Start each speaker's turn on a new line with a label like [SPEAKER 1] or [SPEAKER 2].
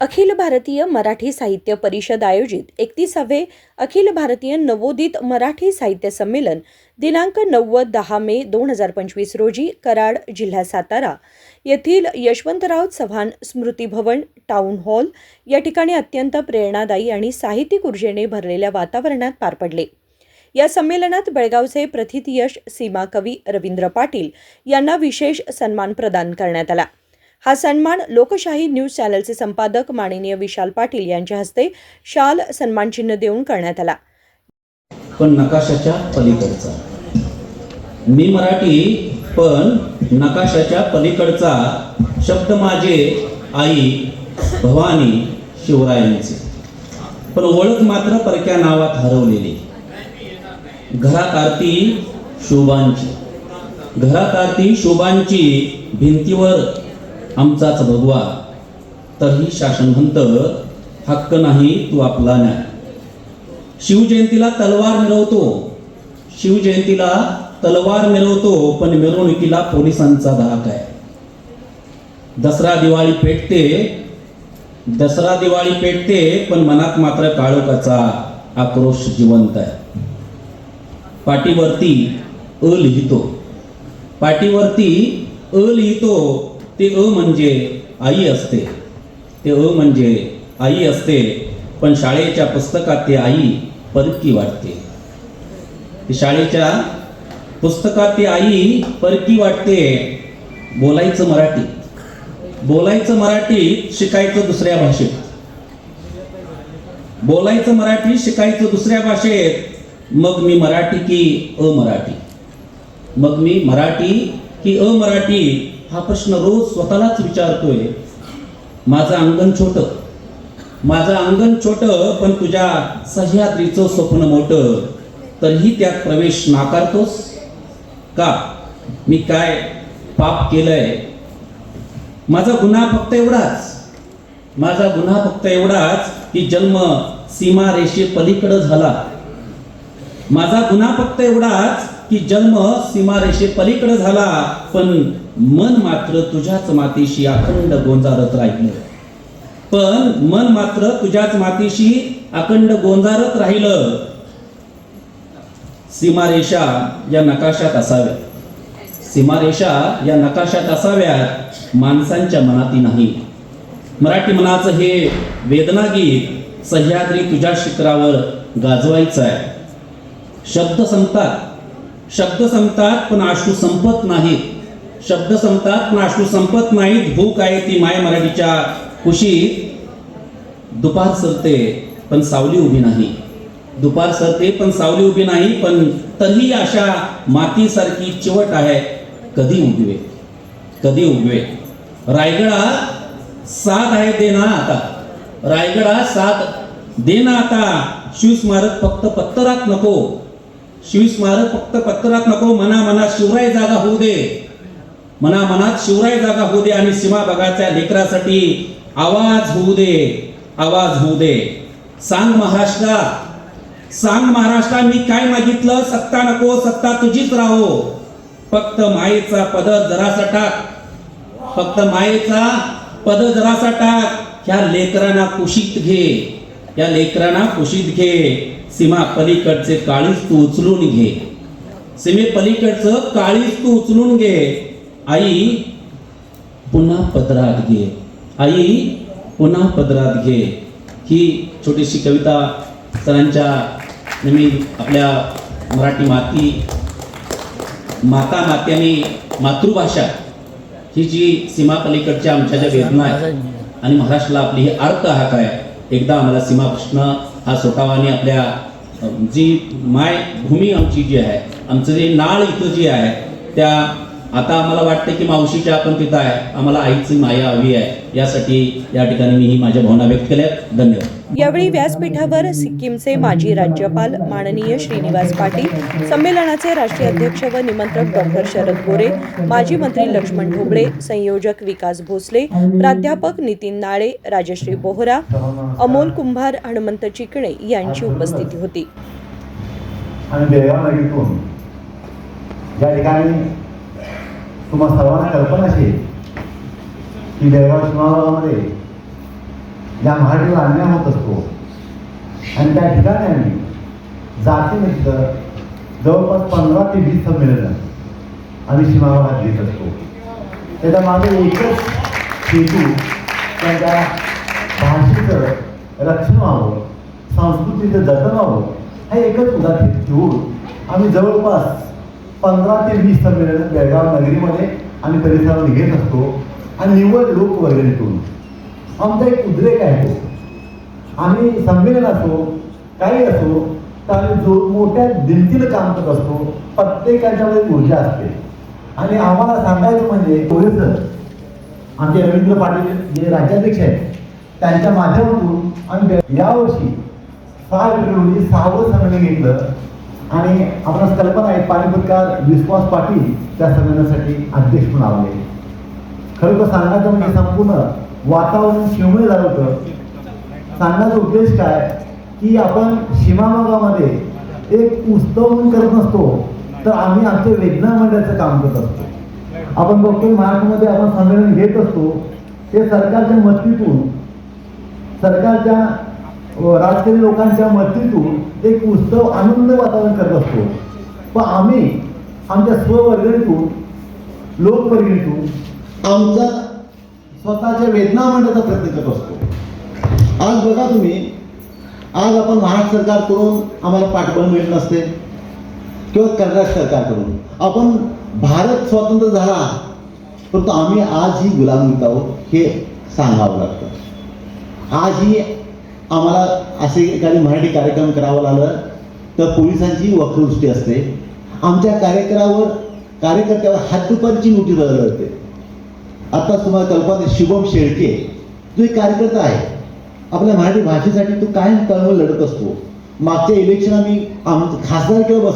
[SPEAKER 1] अखिल भारतीय मराठी साहित्य परिषद आयोजित एकतीसावे अखिल भारतीय नवोदित मराठी साहित्य संमेलन दिनांक नव्वद दहा मे दोन हजार पंचवीस रोजी कराड जिल्हा सातारा येथील यशवंतराव चव्हाण स्मृती भवन हॉल या ठिकाणी अत्यंत प्रेरणादायी आणि साहित्यिक ऊर्जेने भरलेल्या वातावरणात पार पडले. या संमेलनात बेळगावचे प्रथित यश सीमा कवी रवींद्र पाटील यांना विशेष सन्मान प्रदान करण्यात आला. हा सन्मान लोकशाही न्यूज चॅनलचे संपादक माननीय विशाल पाटील यांच्या हस्ते शाल सन्मान चिन्ह देऊन करण्यात आला.
[SPEAKER 2] पण नकाशाच्या पलीकडचा. मी मराठी पण नकाशाच्या पलीकडचा शब्द माझे आई भवानी शिवरायांचे. पण ओळख मात्र परक्या नावात हरवलेली. घरात आरती शोभांची. घरात आरती शोभांची भिंतीवर आमचाच भगवा. तरीही शासन म्हणतं हक्क नाही तू आपला नाही शिवजयंतीला तलवार मिरवतो. शिवजयंतीला तलवार मिरवतो पण मिरवणुकीला पोलिसांचा धाक आहे. दसरा दिवाळी पेटते. दसरा दिवाळी पेटते पण मनात मात्र काळोखाचा आक्रोश जिवंत आहे. पाठीवरती अ लिहितो. पाठीवरती अ लिहितो. ते अ म्हणजे आई असते. ते अ म्हणजे आई असते पण शाळेच्या पुस्तकात ते आई परकी वाटते. शाळेच्या पुस्तकात ती आई परकी वाटते. बोलायचं मराठी. बोलायचं मराठी शिकायचं दुसऱ्या भाषेत. बोलायचं मराठी शिकायचं दुसऱ्या भाषेत. मग मी मराठी की अमराठी मग मी मराठी की अमराठी हा प्रश्न रोज स्वतःलाच विचारतोय. माझं अंगण छोट. माझं अंगण छोट पण तुझ्या सह्याद्रीचं स्वप्न मोठं. तरीही त्यात प्रवेश नाकारतोस? का? मी काय पाप केलंय? माझा गुन्हा फक्त एवढाच. माझा गुन्हा फक्त एवढाच की जन्म सीमा रेषे पलीकडं झाला. माझा गुन्हा फक्त एवढाच की जन्म सीमारेषे पलीकडे झाला पण मन मात्र तुझ्याच मातीशी अखंड गोंजारत राहिलं. पण मन मात्र तुझ्याच मातीशी अखंड गोंजारत राहिलं. सीमारेषा या नकाशात असाव्या सीमारेषा या नकाशात असाव्यात माणसांच्या मनाती नाही. मराठी मनाचं हे वेदना गीत सह्याद्री तुझ्या शिखरावर गाजवायचं आहे शब्द संपतात. शब्द संपतात पण आशू संपत नाहीत शब्द संपतात पण आशू संपत नाहीत भूक आहे ती माय मराठीच्या कुशीत. दुपार सरते पण सावली उभी नाही. दुपार सरते पण सावली उभी नाही पण तरीही अशा मातीसारखी चिवट आहे कधी उगवे. कधी उगवे. रायगडा साथ आहे देना आता. रायगडा साथ देना आता. शिवस्मारक फक्त पत्तरात नको. शिवस्मारक फक्त पत्रात नको मना मनात शिवराय जागा होऊ दे. मना मनात शिवराय जागा होऊ दे आणि सीमा भागाच्या लेकरासाठी आवाज होऊ दे आवाज होऊ दे. सांग महाराष्ट्रा सांग महाराष्ट्रा मी काय मागितलं? सत्ता नको सत्ता तुझीच राहो. फक्त मायेचा पद जरासा टाक. फक्त मायेचा पद जरासा टाक. ह्या लेकरांना कुशीत घे. या लेकरांना कुशीत घे. सीमा पलीकडचे काळीच तू उचलून घे. सीमे पलीकडचं काळीच तू उचलून घे. आई पुन्हा पदरात घे. आई पुन्हा पदरात घे. ही छोटीशी कविता सरांच्या नेहमी आपल्या मराठी माती माता मात्याने मातृभाषा. ही जी सीमापलीकडच्या आमच्या ज्या वेदना आहेत आणि महाराष्ट्राला आपली ही अर्थ हा काय एकदा आम्हाला सीमा प्रश्न हा सोटावाने आपल्या जी माय भूमी आमची जी आहे आमचं जे नाळ इथं जी आहे त्या आता आम्हाला वाटतं की मावशीच्या आपण तिथं आहे. आम्हाला आईची माया हवी आहे. यासाठी या ठिकाणी मी ही माझ्या भावना व्यक्त केल्या. धन्यवाद.
[SPEAKER 1] यावेळी व्यासपीठावर सिक्कीमचे माजी राज्यपाल माननीय श्रीनिवास पाटील संमेलनाचे राष्ट्रीय अध्यक्ष व निमंत्रक डॉक्टर शरद गोरे माजी मंत्री लक्ष्मण ढोबळे संयोजक विकास भोसले प्राध्यापक नितीन नाळे राजश्री बोहरा अमोल कुंभार हनुमंत चिकणे यांची उपस्थिती होती.
[SPEAKER 3] आणि ठिकाणी तुम्हा सर्वांना कल्पना असेल की बेळगाव सीमाभागामध्ये या मराठीवर अन्याय होत असतो. आणि त्या ठिकाणी आम्ही जातीनिमित्त जवळपास पंधरा ते वीस संमेलनं आम्ही सीमाभागात घेत असतो. त्याच्यामागे एकच हेतू त्यांच्या भाषेचं रक्षण व्हावं संस्कृतीचं जतन व्हावं हे एकच उदाहरण ठेवून आम्ही जवळपास पंधरा ते वीस संमेलन बेळगाव नगरीमध्ये आणि परिसरामध्ये घेत असतो आणि निव्वळ करून आमचा एक उद्रेक आहे तो. आम्ही संमेलन असो काही असो तर आम्ही जो मोठ्या दिमतीनं काम करत असतो प्रत्येकाच्यामध्ये ऊर्जा असते. आणि आम्हाला सांगायचं म्हणजे थोडंसं आमचे रवींद्र पाटील जे राज्याध्यक्ष आहेत त्यांच्या माध्यमातून आम्ही यावर्षी सहा एप्रिल रोजी सहावं संमेलन घेतलं. आणि आपणास कल्पना आहे पाणीपतकार विश्वास पाटील त्या संमेलनासाठी अध्यक्ष म्हणून आले. खरं तर सांगायचं म्हणजे संपूर्ण वातावरण शिवणे झालं होतं. सांगण्याचा उद्देश काय? की आपण सीमाभागामध्ये एक उत्सव म्हणून करत नसतो तर आम्ही आमच्या वेदना मंडळाचं काम करत असतो. आपण बघतो महाराष्ट्रामध्ये आपण संमेलन घेत असतो. ते सरकारच्या मदतीतून सरकारच्या हो, राजकीय लोकांच्या मदतीतून एक उत्सव आनंद वातावरण करत असतो. पण आम्ही आमच्या स्ववर्गणीतून लोकवर्गणीतून आमचा स्वतःच्या वेदना मांडण्याचा प्रयत्न करत असतो. आज बघा तुम्ही आज आपण महाराष्ट्र सरकारकडून आम्हाला पाठबळ मिळत नसते किंवा कर्नाटक सरकारकडून. आपण भारत स्वतंत्र झाला परंतु आम्ही आजही गुलाम आहोत हे सांगावं लागतं. आज ही आम्हाला असे एखादी मराठी कार्यक्रम करावा लागलं तर पोलिसांची वक्रदृष्टी असते. आमच्या कार्यक्रमावर कार्यकर्त्यावर हातदुपारीची नोटीस होते आता तुम्हाला कल्पना आहे, शुभम शेळके जो एक कार्यकर्ता आहे. आपल्या मराठी भाषेसाठी तो कायम तळमळ लढत असतो. मागच्या इलेक्शन आम्ही आम खासदार किंवा